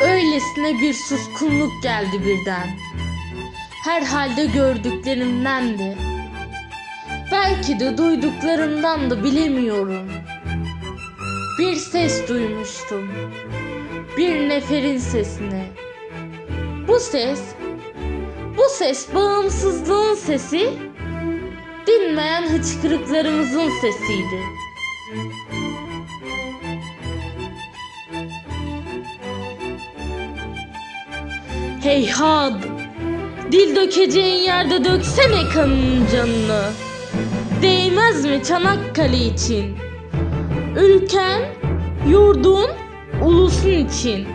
Öylesine bir suskunluk geldi birden. Herhalde gördüklerimdendi. Belki de duyduklarımdan da bilemiyorum. Bir ses duymuştum. Bir neferin sesini. Bu ses, bu ses bağımsızlığın sesi, dinmeyen hıçkırıklarımızın sesiydi. Heyhat! Dil dökeceğin yerde döksene kanının canını. Değmez mi Çanakkale için? Ülken, yurdun, ulusun için.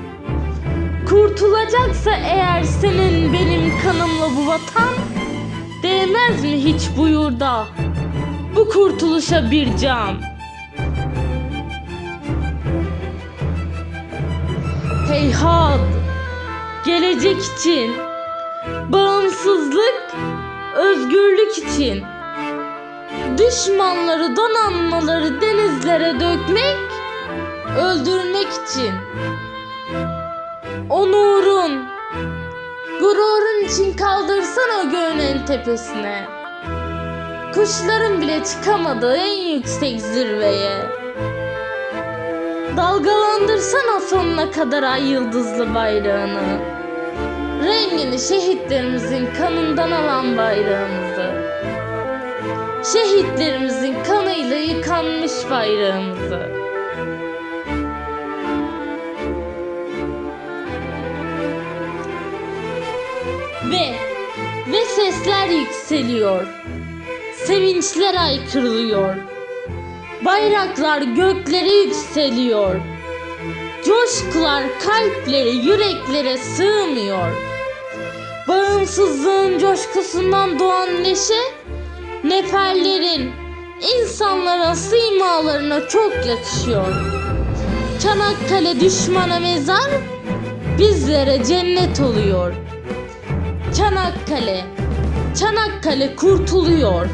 Kurtulacaksa eğer senin benim kanımla bu vatan, değmez mi hiç bu yurda? Bu kurtuluşa bir can. Heyhat! Gelecek için, bağımsızlık, özgürlük için. Düşmanları, donanmaları denizlere dökmek, öldürmek için. Onurun, gururun için kaldırsana göğün en tepesine. Kuşların bile çıkamadığı en yüksek zirveye. Dalgalandırsana sonuna kadar ay yıldızlı bayrağını. Rengini şehitlerimizin kanından alan bayrağımızı. Şehitlerimizin kanıyla yıkanmış bayrağımızı. Ve ve sesler yükseliyor. Sevinçler aykırılıyor. Bayraklar göklere yükseliyor. Coşkular kalplere, yüreklere sığmıyor. Bağımsızlığın coşkusundan doğan neşe, neferlerin, insanların simalarına çok yakışıyor. Çanakkale düşmana mezar, bizlere cennet oluyor. Çanakkale, Çanakkale kurtuluyor.